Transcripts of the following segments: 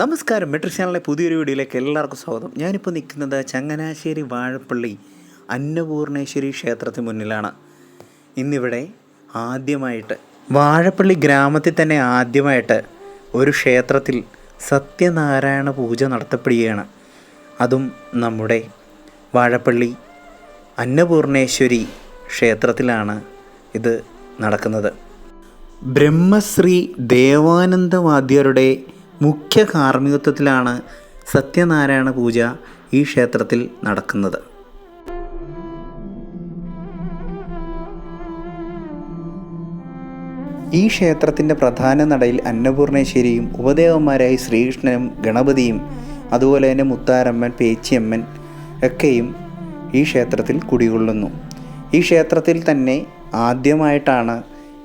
നമസ്കാരം മെട്രിക് ചാനലിലെ പുതിയൊരു വീഡിയോയിലേക്ക് എല്ലാവർക്കും സ്വാഗതം. ഞാനിപ്പോൾ നിൽക്കുന്നത് ചങ്ങനാശ്ശേരി വാഴപ്പള്ളി അന്നപൂർണേശ്വരി ക്ഷേത്രത്തിന് മുന്നിലാണ്. ഇന്നിവിടെ ആദ്യമായിട്ട് വാഴപ്പള്ളി ഗ്രാമത്തിൽ തന്നെ ആദ്യമായിട്ട് ഒരു ക്ഷേത്രത്തിൽ സത്യനാരായണ പൂജ നടത്തപ്പെടുകയാണ്. അതും നമ്മുടെ വാഴപ്പള്ളി അന്നപൂർണേശ്വരി ക്ഷേത്രത്തിലാണ് ഇത് നടക്കുന്നത്. ബ്രഹ്മശ്രീ ദേവാനന്ദ വാദ്യരുടെ മുഖ്യ കാർമ്മികത്വത്തിലാണ് സത്യനാരായണ പൂജ ഈ ക്ഷേത്രത്തിൽ നടക്കുന്നത്. ഈ ക്ഷേത്രത്തിന്റെ പ്രധാന നടയിൽ അന്നപൂർണേശ്വരിയും ഉപദേവന്മാരായി ശ്രീകൃഷ്ണനും ഗണപതിയും അതുപോലെ തന്നെ മുത്താരമ്മൻ പേച്ചിയമ്മൻ ഒക്കെയും ഈ ക്ഷേത്രത്തിൽ കുടികൊള്ളുന്നു. ഈ ക്ഷേത്രത്തിൽ തന്നെ ആദ്യമായിട്ടാണ്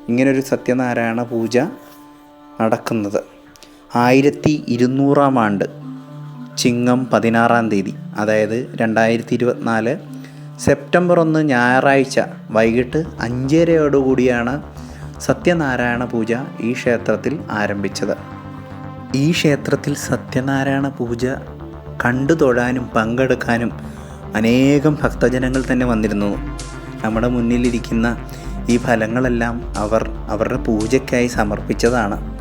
ഇങ്ങനൊരു സത്യനാരായണ പൂജ നടക്കുന്നത്. ആയിരത്തി ഇരുന്നൂറാം ആണ്ട് ചിങ്ങം പതിനാറാം തീയതി അതായത് രണ്ടായിരത്തി ഇരുപത്തിനാല് സെപ്റ്റംബർ ഒന്ന് ഞായറാഴ്ച വൈകിട്ട് അഞ്ചരയോടുകൂടിയാണ് സത്യനാരായണ പൂജ ഈ ക്ഷേത്രത്തിൽ ആരംഭിച്ചത്. ഈ ക്ഷേത്രത്തിൽ സത്യനാരായണ പൂജ കണ്ടു തൊഴാനും പങ്കെടുക്കാനും അനേകം ഭക്തജനങ്ങൾ തന്നെ വന്നിരുന്നു. നമ്മുടെ മുന്നിലിരിക്കുന്ന ഈ ഫലങ്ങളെല്ലാം അവർ അവരുടെ പൂജയ്ക്കായി സമർപ്പിച്ചതാണ്.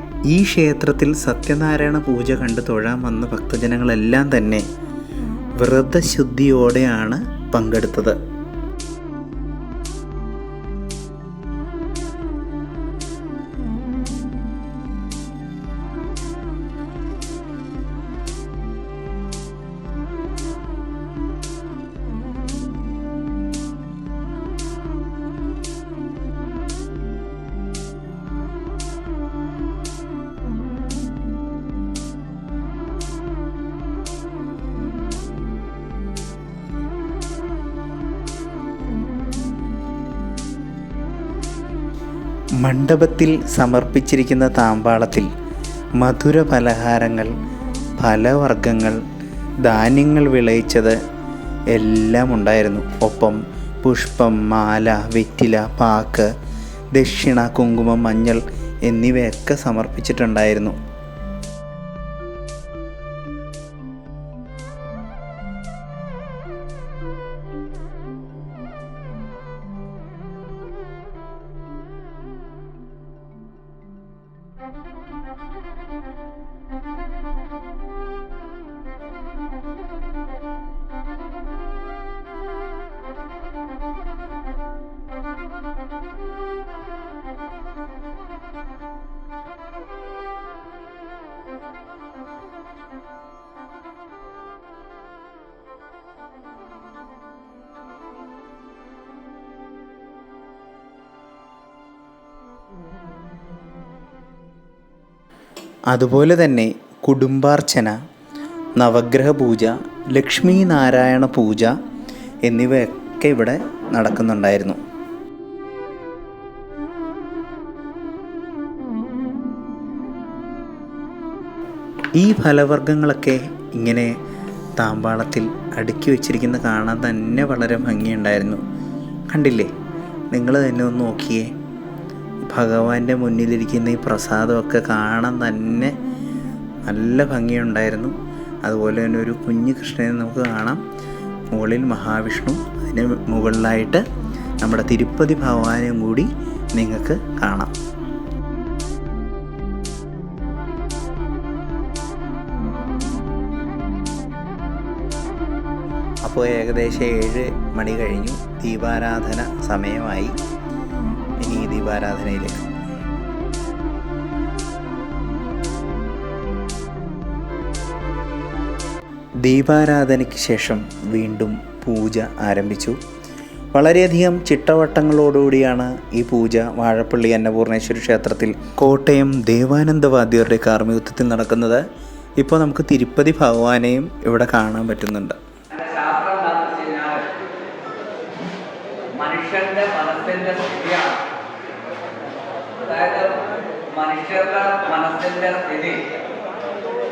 ഈ ക്ഷേത്രത്തിൽ സത്യനാരായണ പൂജ കണ്ട് തൊഴാൻ വന്ന ഭക്തജനങ്ങളെല്ലാം തന്നെ വ്രതശുദ്ധിയോടെയാണ് പങ്കെടുത്തത്. മണ്ഡപത്തിൽ സമർപ്പിച്ചിരിക്കുന്ന താമ്പാളത്തിൽ മധുര പലഹാരങ്ങൾ ഫലവർഗങ്ങൾ ധാന്യങ്ങൾ വിളയിച്ചത് എല്ലാം ഉണ്ടായിരുന്നു. ഒപ്പം പുഷ്പം മാല വെറ്റില പാക്ക് ദക്ഷിണ കുങ്കുമം മഞ്ഞൾ എന്നിവയൊക്കെ സമർപ്പിച്ചിട്ടുണ്ടായിരുന്നു. അതുപോലെ തന്നെ കുടുംബാർച്ചന നവഗ്രഹ പൂജ ലക്ഷ്മി നാരായണ പൂജ എന്നിവയൊക്കെ ഇവിടെ നടക്കുന്നുണ്ടായിരുന്നു. ഈ ഫലവർഗങ്ങളൊക്കെ ഇങ്ങനെ താമ്പാളത്തിൽ അടുക്കി വെച്ചിരിക്കുന്ന കാണാൻ തന്നെ വളരെ ഭംഗിയുണ്ടായിരുന്നു. കണ്ടില്ലേ? നിങ്ങൾ തന്നെ ഒന്ന് നോക്കിയേ. ഭഗവാന്റെ മുന്നിലിരിക്കുന്ന ഈ പ്രസാദമൊക്കെ കാണാൻ തന്നെ നല്ല ഭംഗിയുണ്ടായിരുന്നു. അതുപോലെ തന്നെ ഒരു കുഞ്ഞു കൃഷ്ണനെ നമുക്ക് കാണാം. മുകളിൽ മഹാവിഷ്ണു അതിന് മുകളിലായിട്ട് നമ്മുടെ തിരുപ്പതി ഭഗവാനും കൂടി നിങ്ങൾക്ക് കാണാം. അപ്പോൾ ഏകദേശം ഏഴ് മണി കഴിഞ്ഞു. ദീപാരാധന സമയമായി. ഈ ദീപാരാധനയിലേക്ക്. ദീപാരാധനയ്ക്ക് ശേഷം വീണ്ടും പൂജ ആരംഭിച്ചു. വളരെയധികം ചിട്ടവട്ടങ്ങളോടുകൂടിയാണ് ഈ പൂജ വാഴപ്പള്ളി അന്നപൂർണേശ്വരി ക്ഷേത്രത്തിൽ കോട്ടയം ദേവാനന്ദ വാദ്യരുടെ കാർമ്മികത്വത്തിൽ നടക്കുന്നത്. ഇപ്പോൾ നമുക്ക് തിരുപ്പതി ഭഗവാനെയും ഇവിടെ കാണാൻ പറ്റുന്നുണ്ട്. മനുഷ്യന്റെ മനസ്സിന്റെ സ്ഥിതിയാണ് അതായത് മനുഷ്യരുടെ മനസ്സിന്റെ സ്ഥിതി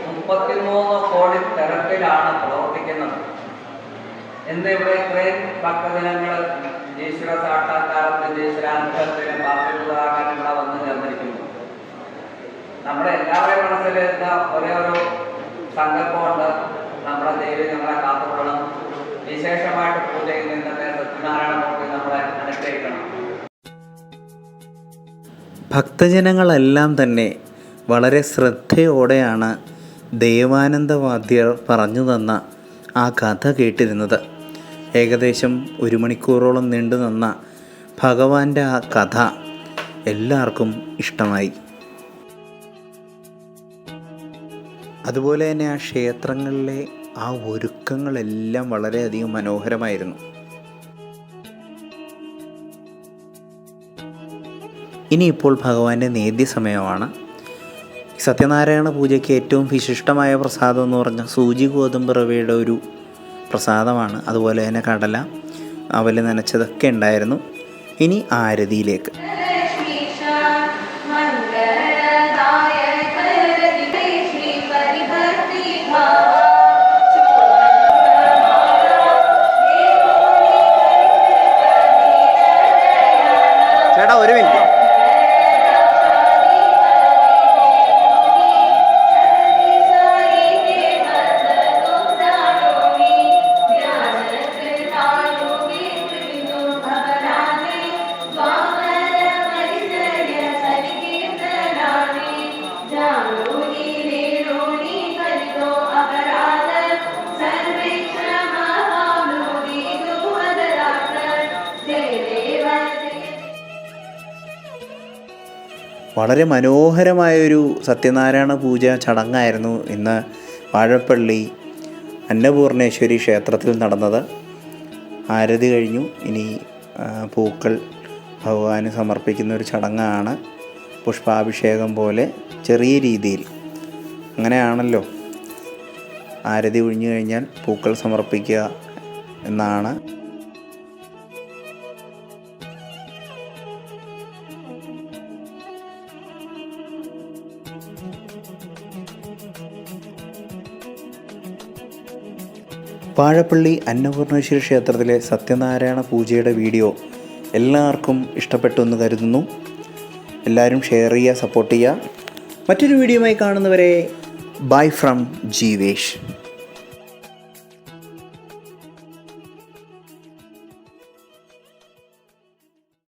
മുപ്പത്തിമൂന്ന് കോടി തിരക്കിലാണ് പ്രവർത്തിക്കുന്നത്. എന്ന് ഇവിടെ ഇത്രയും ഭക്തജനങ്ങൾ ഈശ്വര സാക്ഷാത്കാരത്തിന്റെ ഈശ്വരാനുഭവത്തിലും ബാക്കിയുള്ളതാകാൻ ഇവിടെ വന്ന് ചേർന്നിരിക്കുന്നു. നമ്മുടെ എല്ലാവരുടെയും മനസ്സിൽ എന്താ ഒരേ ഒരു സങ്കല്പമുണ്ട്. നമ്മുടെ ദേവി നമ്മളെ കാത്തുകൊള്ളണം. വിശേഷമായിട്ട് പൂജയിൽ നിന്നത്തെ സത്യനാരായണ ഭക്തജനങ്ങളെല്ലാം തന്നെ വളരെ ശ്രദ്ധയോടെയാണ് ദേവാനന്ദ വാദ്യർ പറഞ്ഞു തന്ന ആ കഥ കേട്ടിരുന്നത്. ഏകദേശം ഒരു മണിക്കൂറോളം നീണ്ടു നിന്ന ഭഗവാന്റെ ആ കഥ എല്ലാവർക്കും ഇഷ്ടമായി. അതുപോലെ തന്നെ ആ ക്ഷേത്രങ്ങളിലെ ആ ഒരുക്കങ്ങളെല്ലാം വളരെയധികം മനോഹരമായിരുന്നു. ഇനിയിപ്പോൾ ഭഗവാന്റെ നേദ്യ സമയമാണ്. സത്യനാരായണ പൂജയ്ക്ക് ഏറ്റവും വിശിഷ്ടമായ പ്രസാദം എന്ന് പറഞ്ഞാൽ സൂചി ഗോതമ്പ് റവയുടെ ഒരു പ്രസാദമാണ്. അതുപോലെ തന്നെ കടല അവൽ നനച്ചതൊക്കെ ഉണ്ടായിരുന്നു. ഇനി ആരതിയിലേക്ക്. ചേട്ടാ ഒരു മിനിറ്റ്. വളരെ മനോഹരമായൊരു സത്യനാരായണ പൂജ ചടങ്ങായിരുന്നു ഇന്ന് വാഴപ്പള്ളി അന്നപൂർണേശ്വരി ക്ഷേത്രത്തിൽ നടന്നത്. ആരതി കഴിഞ്ഞു. ഇനി പൂക്കൾ ഭഗവാന് സമർപ്പിക്കുന്ന ഒരു ചടങ്ങാണ് പുഷ്പാഭിഷേകം പോലെ ചെറിയ രീതിയിൽ. അങ്ങനെയാണല്ലോ. ആരതി ഒഴിഞ്ഞു കഴിഞ്ഞാൽ പൂക്കൾ സമർപ്പിക്കുക എന്നാണ് വാഴപ്പള്ളി അന്നപൂർണേശ്വരി ക്ഷേത്രത്തിലെ സത്യനാരായണ പൂജയുടെ വീഡിയോ എല്ലാവർക്കും ഇഷ്ടപ്പെട്ടു എന്ന് കരുതുന്നു. എല്ലാവരും ഷെയർ ചെയ്യുക സപ്പോർട്ട് ചെയ്യുക. മറ്റൊരു വീഡിയോയുമായി കാണുന്നവരെ ബൈ ഫ്രം ജീവേഷ്.